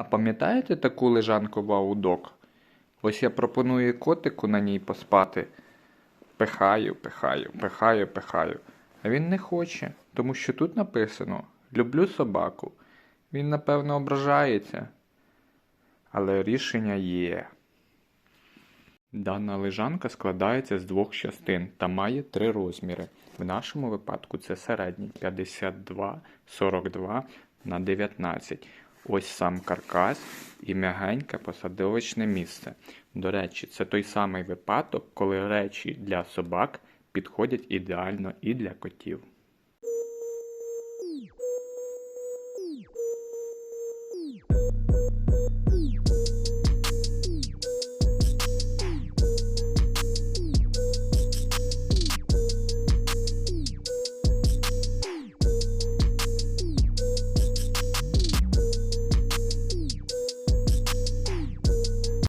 А пам'ятаєте таку лежанку Ваудок? Ось я пропоную котику на ній поспати. Пихаю, пихаю, пихаю, пихаю. А він не хоче, тому що тут написано Люблю собаку. Він, напевно, ображається. Але рішення є. Дана лежанка складається з двох частин та має три розміри. В нашому випадку це середній 52, 42 на 19. Ось сам каркас і м'ягеньке посадовочне місце. До речі, це той самий випадок, коли речі для собак підходять ідеально і для котів.